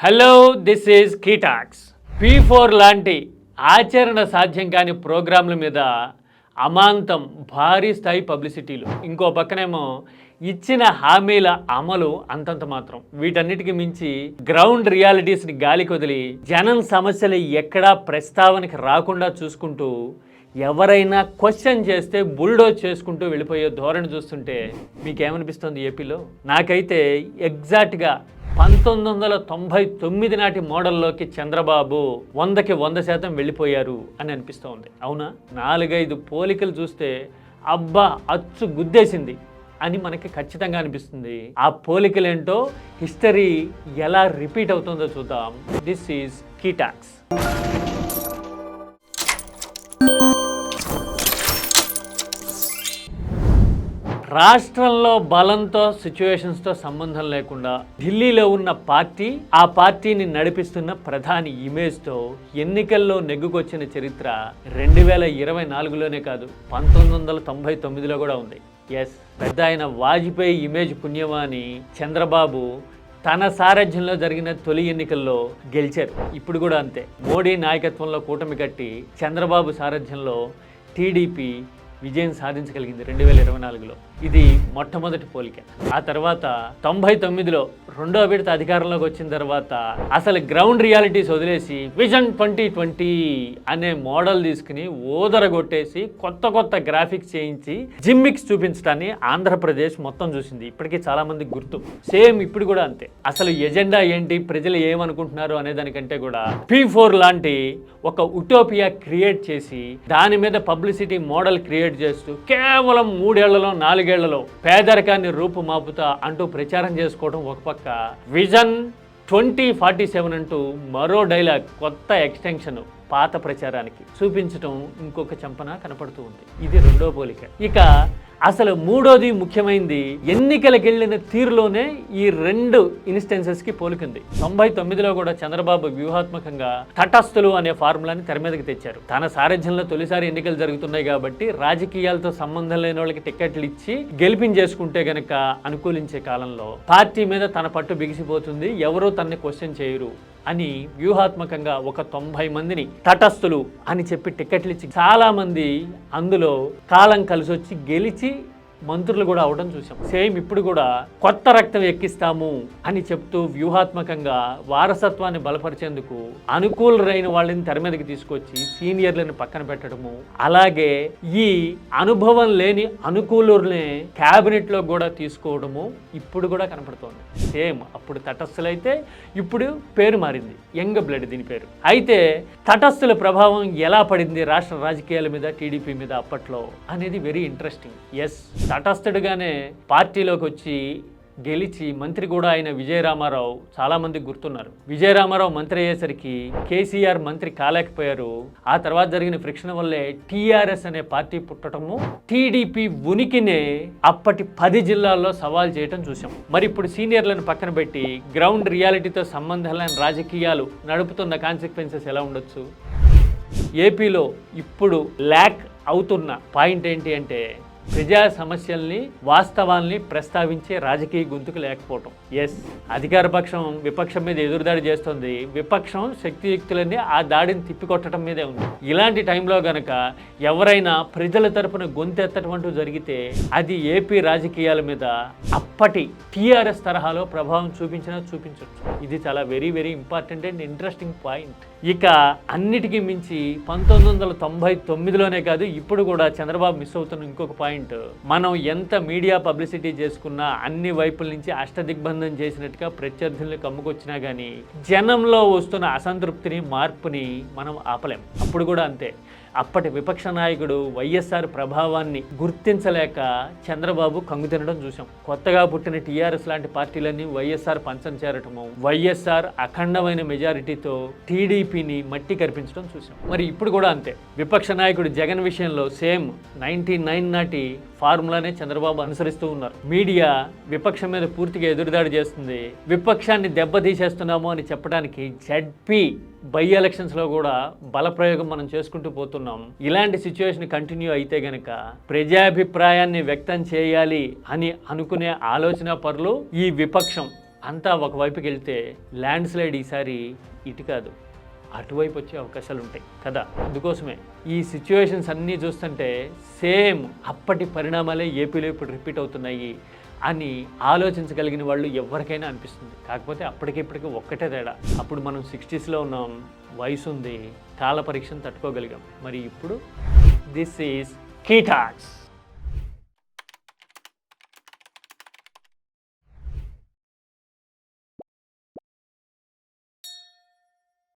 Hello this is కీటాక్స్ P four లాంటి ఆచరణ సాధ్యం కాని ప్రోగ్రాంల మీద అమాంతం భారీ స్థాయి పబ్లిసిటీలు. ఇంకో పక్కనేమో ఇచ్చిన హామీల అమలు అంతంత మాత్రం. వీటన్నిటికి మించి గ్రౌండ్ రియాలిటీస్ని గాలికి వదిలి జనం సమస్యలు ఎక్కడా ప్రస్తావనకి రాకుండా చూసుకుంటూ ఎవరైనా క్వశ్చన్ చేస్తే బుల్డోజ్ చేసుకుంటూ వెళ్ళిపోయే ధోరణి చూస్తుంటే మీకేమనిపిస్తుంది ఏపీలో? నాకైతే ఎగ్జాక్ట్గా పంతొమ్మిది వందల తొంభై తొమ్మిది నాటి మోడల్లోకి చంద్రబాబు వందకి వంద శాతం వెళ్ళిపోయారు అని అనిపిస్తోంది. అవునా? నాలుగైదు పోలికలు చూస్తే అబ్బా అచ్చు గుద్దేసింది అని మనకి ఖచ్చితంగా అనిపిస్తుంది. ఆ పోలికలేంటో హిస్టరీ ఎలా రిపీట్ అవుతుందో చూద్దాం. దిస్ ఈజ్ కీటాక్స్ రాష్ట్రంలో బలంతో సిచ్యువేషన్స్తో సంబంధం లేకుండా ఢిల్లీలో ఉన్న పార్టీ ఆ పార్టీని నడిపిస్తున్న ప్రధాని ఇమేజ్తో ఎన్నికల్లో నెగ్గుకొచ్చిన చరిత్ర రెండు వేల ఇరవై నాలుగులోనే కాదు పంతొమ్మిది వందల తొంభై తొమ్మిదిలో కూడా ఉంది. ఎస్ పెద్ద ఆయన వాజ్పేయి ఇమేజ్ పుణ్యమా అని చంద్రబాబు తన సారథ్యంలో జరిగిన తొలి ఎన్నికల్లో గెలిచారు. ఇప్పుడు కూడా అంతే. మోడీ నాయకత్వంలో కూటమి కట్టి చంద్రబాబు సారథ్యంలో టీడీపీ విజయం సాధించగలిగింది రెండు వేల ఇరవై నాలుగులో. ఇది మొట్టమొదటి పోలిక. ఆ తర్వాత తొంభై తొమ్మిదిలో రెండో విడత అధికారంలోకి వచ్చిన తర్వాత అసలు గ్రౌండ్ రియాలిటీస్ వదిలేసి విజన్ ట్వంటీ ట్వంటీ అనే మోడల్ తీసుకుని ఓదర కొట్టేసి కొత్త కొత్త గ్రాఫిక్స్ చేయించి జిమ్మిక్స్ చూపించడాన్ని ఆంధ్రప్రదేశ్ మొత్తం చూసింది. ఇప్పటికీ చాలా మంది గుర్తు. సేమ్ ఇప్పుడు కూడా అంతే. అసలు ఎజెండా ఏంటి? ప్రజలు ఏమనుకుంటున్నారు అనే దానికంటే కూడా పీ ఫోర్ లాంటి ఒక ఉటోపియా క్రియేట్ చేసి దాని మీద పబ్లిసిటీ మోడల్ క్రియేట్ చేస్తూ కేవలం మూడేళ్ళలో నాలుగేళ్ళలో పేదరికాన్ని రూపుమాపుతా అంటూ ప్రచారం చేసుకోవడం ఒక పక్క. విజన్ ట్వంటీ ఫార్టీ సెవెన్ అంటూ మరో డైలాగ్ కొత్త ఎక్స్టెన్షన్. పాత ప్రచారానికి చూపించటం ఇంకొక చంపన కనపడుతూ ఉంది. ఇది రెండో పోలిక. ఇక అసలు మూడోది ముఖ్యమైనది ఎన్నికలకు వెళ్ళిన తీరులోనే ఈ రెండు ఇన్స్టెన్సెస్కి పోలికింది. తొంభై తొమ్మిదిలో కూడా చంద్రబాబు వ్యూహాత్మకంగా తటస్థులు అనే ఫార్ములాని తెర మీదకి తెచ్చారు. తన సారథ్యంలో తొలిసారి ఎన్నికలు జరుగుతున్నాయి కాబట్టి రాజకీయాలతో సంబంధం లేని వాళ్ళకి టికెట్లు ఇచ్చి గెలిపించేసుకుంటే గనక అనుకూలించే కాలంలో పార్టీ మీద తన పట్టు బిగిసిపోతుంది. ఎవరూ తనని క్వశ్చన్ చేయరు. అని వ్యూహాత్మకంగా ఒక తొంభై మందిని తటస్థులు అని చెప్పి టికెట్లు ఇచ్చి చాలామంది అందులో కాలం కలిసొచ్చి గెలిచి మంత్రులు కూడా అవడం చూసాం సేమ్ ఇప్పుడు కూడా కొత్త రక్తం ఎక్కిస్తాము అని చెప్తూ వ్యూహాత్మకంగా వారసత్వాన్ని బలపరిచేందుకు అనుకూలరైన వాళ్ళని తెర మీదకి తీసుకొచ్చి సీనియర్లను పక్కన పెట్టడము అలాగే ఈ అనుభవం లేని అనుకూలుల్ని క్యాబినెట్లో కూడా తీసుకోవడము ఇప్పుడు కూడా కనపడుతోంది. సేమ్ అప్పుడు తటస్థులైతే ఇప్పుడు పేరు మారింది. యంగ్ బ్లడ్ దీని పేరు. అయితే తటస్థుల ప్రభావం ఎలా పడింది? రాష్ట్ర రాజకీయాల మీద టీడీపీ మీద అప్పట్లో అనేది వెరీ ఇంట్రెస్టింగ్ ఎస్ తటస్థుడుగానే పార్టీలోకి వచ్చి గెలిచి మంత్రి కూడా అయిన విజయరామారావు చాలామంది గుర్తున్నారు. విజయరామారావు మంత్రి అయ్యేసరికి కేసీఆర్ మంత్రి కాలేకపోయారు. ఆ తర్వాత జరిగిన ఫ్రిక్షన్ వల్లే టీఆర్ఎస్ అనే పార్టీ పుట్టడము టీడీపీ ఉనికినే అప్పటి పది జిల్లాల్లో సవాల్ చేయటం చూసాం మరి ఇప్పుడు సీనియర్లను పక్కన పెట్టి గ్రౌండ్ రియాలిటీతో సంబంధం లేని రాజకీయాలు నడుపుతున్న కాన్సిక్వెన్సెస్ ఎలా ఉండొచ్చు? ఏపీలో ఇప్పుడు ల్యాక్ అవుతున్న పాయింట్ ఏంటి అంటే ప్రజా సమస్యల్ని వాస్తవాల్ని ప్రస్తావించే రాజకీయ గొంతుకు లేకపోవటం. ఎస్ అధికార పక్షం విపక్షం మీద ఎదురుదాడి చేస్తుంది. విపక్షం శక్తియుక్తులన్నీ ఆ దాడిని తిప్పికొట్టడం మీదే ఉంది. ఇలాంటి టైంలో గనక ఎవరైనా ప్రజల తరపున గొంతెత్తడం అంటూ జరిగితే అది ఏపీ రాజకీయాల మీద అప్పటి టీఆర్ఎస్ తరహాలో ప్రభావం చూపించినా చూపించవచ్చు ఇది చాలా very very important and interesting point ఇక అన్నిటికీ మించి పంతొమ్మిది వందల తొంభై తొమ్మిదిలోనే కాదు ఇప్పుడు కూడా చంద్రబాబు మిస్ అవుతున్న ఇంకొక పాయింట్ మనం ఎంత మీడియా పబ్లిసిటీ చేసుకున్నా అన్ని వైపుల నుంచి అష్టదిగ్బంధం చేసినట్టుగా ప్రత్యర్థుల్ని కమ్ముకొచ్చినా కానీ జనంలో వస్తున్న అసంతృప్తిని మార్పుని మనం ఆపలేం. అప్పుడు కూడా అంతే. అప్పటి విపక్ష నాయకుడు వైఎస్ఆర్ ప్రభావాన్ని గుర్తించలేక చంద్రబాబు కంగు తినడం చూసాం కొత్తగా పుట్టిన టీఆర్ఎస్ లాంటి పార్టీలన్నీ వైఎస్ఆర్ పంచం చేరటము వైఎస్ఆర్ అఖండమైన మెజారిటీతో టీడీపీని మట్టి కరిపించడం చూసాం. మరి ఇప్పుడు కూడా అంతే. విపక్ష నాయకుడు జగన్ విషయంలో సేమ్ నైన్టీ నైన్ నాటి ఫార్ములానే చంద్రబాబు అనుసరిస్తూ ఉన్నారు. మీడియా విపక్షం మీద పూర్తిగా ఎదురుదాడి చేస్తుంది. విపక్షాన్ని దెబ్బతీసేస్తున్నాము అని చెప్పడానికి జడ్పీ బై ఎలక్షన్స్లో కూడా బలప్రయోగం మనం చేసుకుంటూ పోతున్నాం. ఇలాంటి సిచ్యువేషన్ కంటిన్యూ అయితే గనక ప్రజాభిప్రాయాన్ని వ్యక్తం చేయాలి అని అనుకునే ఆలోచన పరులు ఈ విపక్షం అంతా ఒకవైపుకి వెళ్తే ల్యాండ్ స్లైడ్ ఈసారి ఇటు కాదు అటువైపు వచ్చే అవకాశాలు ఉంటాయి కదా? అందుకోసమే ఈ సిచ్యువేషన్స్ అన్నీ చూస్తుంటే సేమ్ అప్పటి పరిణామాలే ఏపీలో ఇప్పుడు రిపీట్ అవుతున్నాయి అని ఆలోచించగలిగిన వాళ్ళు ఎవరికైనా అనిపిస్తుంది. కాకపోతే అప్పటికిప్పటికి ఒక్కటే తేడా. అప్పుడు మనం సిక్స్టీస్లో ఉన్నాం వయసు ఉంది కాల పరీక్షను తట్టుకోగలిగాం. మరి ఇప్పుడు దిస్ ఈజ్ కీటాక్స్.